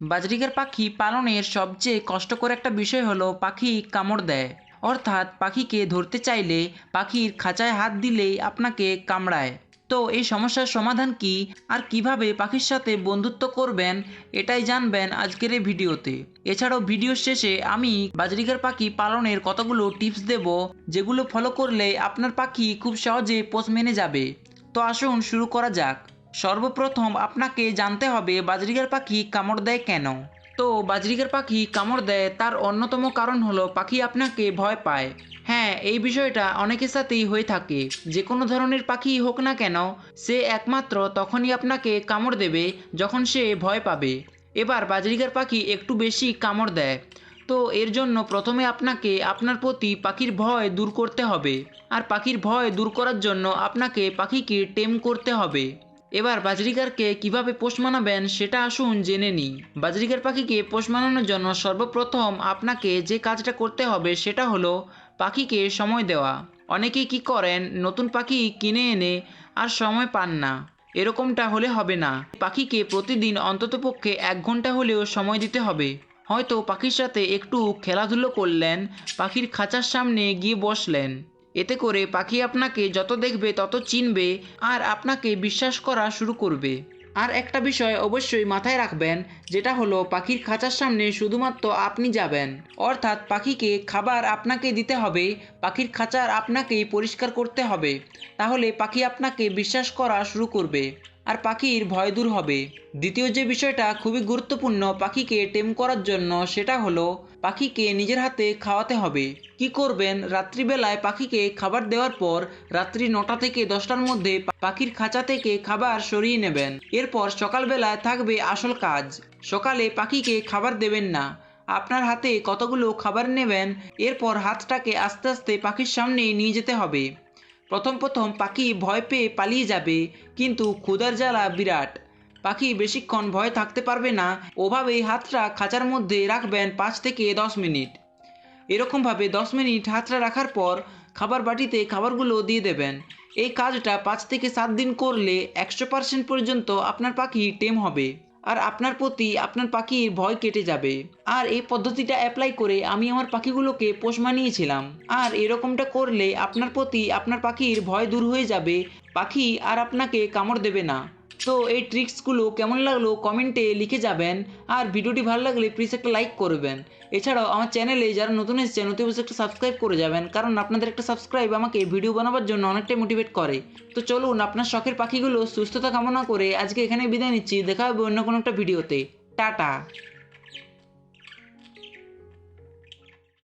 বাজরিকার পাখি পালনের সবচেয়ে কষ্টকর একটা বিষয় হলো পাখি কামড় দেয়। অর্থাৎ পাখিকে ধরতে চাইলে পাখির খাঁচায় হাত দিলেই আপনাকে কামড়ায়। তো এই সমস্যার সমাধান কি আর কীভাবে পাখির সাথে বন্ধুত্ব করবেন এটাই জানবেন আজকের এই ভিডিওতে। এছাড়াও ভিডিও শেষে আমি বাজরিকার পাখি পালনের কতগুলো টিপস দেব যেগুলো ফলো করলে আপনার পাখি খুব সহজে পোষ মেনে যাবে। তো আসুন শুরু করা যাক। সর্বপ্রথম আপনাকে জানতে হবে বাজরিকার পাখি কামড় দেয় কেন। তো বাজরিকার পাখি কামড় দেয় তার অন্যতম কারণ হলো পাখি আপনাকে ভয় পায়। হ্যাঁ এই বিষয়টা অনেকের সাথেই হয়ে থাকে। যে কোনো ধরনের পাখি হোক না কেন, সে একমাত্র তখনই আপনাকে কামড় দেবে যখন সে ভয় পাবে। এবার বাজরিকার পাখি একটু বেশি কামড় দেয়। তো এর জন্য প্রথমে আপনাকে আপনার প্রতি পাখির ভয় দূর করতে হবে। আর পাখির ভয় দূর করার জন্য আপনাকে পাখিকে টেম করতে হবে। এবার বাজরিকারকে কীভাবে পোষ মানাবেন সেটা আসুন জেনে নিই। বাজরিকার পাখিকে পোষ মানানোর জন্য সর্বপ্রথম আপনাকে যে কাজটা করতে হবে সেটা হলো পাখিকে সময় দেওয়া। অনেকেই কি করেন, নতুন পাখি কিনে এনে আর সময় পান না। এরকমটা হলে হবে না। পাখিকে প্রতিদিন অন্ততপক্ষে এক ঘণ্টা হলেও সময় দিতে হবে। হয়তো পাখির সাথে একটু খেলাধুলো করলেন, পাখির খাঁচার সামনে গিয়ে বসলেন। এতে করে পাখি আপনাকে যত দেখবে, তত চিনবে আর আপনাকে বিশ্বাস করা শুরু করবে। আর একটা বিষয় অবশ্যই মাথায় রাখবেন, যেটা হলো পাখির খাঁচার সামনে শুধুমাত্র আপনি যাবেন। অর্থাৎ পাখিকে খাবার আপনাকে দিতে হবে, পাখির খাঁচার আপনাকেই পরিষ্কার করতে হবে। তাহলে পাখি আপনাকে বিশ্বাস করা শুরু করবে। আর পাখির ভয় দূর হবে। দ্বিতীয় যে বিষয়টা খুবই গুরুত্বপূর্ণ পাখিকে টেম করার জন্য, সেটা হলো পাখিকে নিজের হাতে খাওয়াতে হবে। কি করবেন? রাত্রিবেলায় পাখিকে খাবার দেওয়ার পর রাত্রি নটা থেকে দশটার মধ্যে পাখির খাঁচা থেকে খাবার সরিয়ে নেবেন। এরপর সকালবেলায় থাকবে আসল কাজ। সকালে পাখিকে খাবার দেবেন না। আপনার হাতে কতগুলো খাবার নেবেন? এরপর হাতটাকে আস্তে আস্তে পাখির সামনে নিয়ে যেতে হবে। প্রথম প্রথম পাখি ভয় পেয়ে পালিয়ে যাবে, কিন্তু ক্ষুধার জ্বালা বিরাট। পাখি বেশিক্ষণ ভয় থাকতে পারবে না, ওভাবেই হাতটা খাঁচার মধ্যে রাখবেন পাঁচ থেকে দশ মিনিট। এরকমভাবে দশ মিনিট হাতটা রাখার পর খাবার বাটিতে খাবারগুলো দিয়ে দেবেন। এই কাজটা পাঁচ থেকে সাত দিন করলে একশো পার্সেন্ট পর্যন্ত আপনার পাখি টেম হবে। আর আপনার প্রতি আপনার পাখির ভয় কেটে যাবে। আর এই পদ্ধতিটা অ্যাপ্লাই করে আমি আমার পাখিগুলোকে পোষ মানিয়েছিলাম। আর এরকমটা করলে আপনার প্রতি আপনার পাখির ভয় দূর হয়ে যাবে। পাখি আর আপনাকে কামড় দেবে না। তো এই ট্রিক্সগুলো কেমন লাগল কমেন্টে লিখে যাবেন। আর ভিডিওটি ভালো লাগলে প্লিজ একটা লাইক করবেন। এছাড়াও আমার চ্যানেলে যারা নতুন এসেছেন অতি অবশ্যই একটা সাবস্ক্রাইব করে যাবেন। কারণ আপনাদের একটা সাবস্ক্রাইব আমাকে ভিডিও বানাবার জন্য অনেকটাই মোটিভেট করে। তো চলুন আপনার শখের পাখিগুলো সুস্থতা কামনা করে আজকে এখানে বিদায় নিচ্ছি। দেখা হবে অন্য কোনো একটা ভিডিওতে টাটা!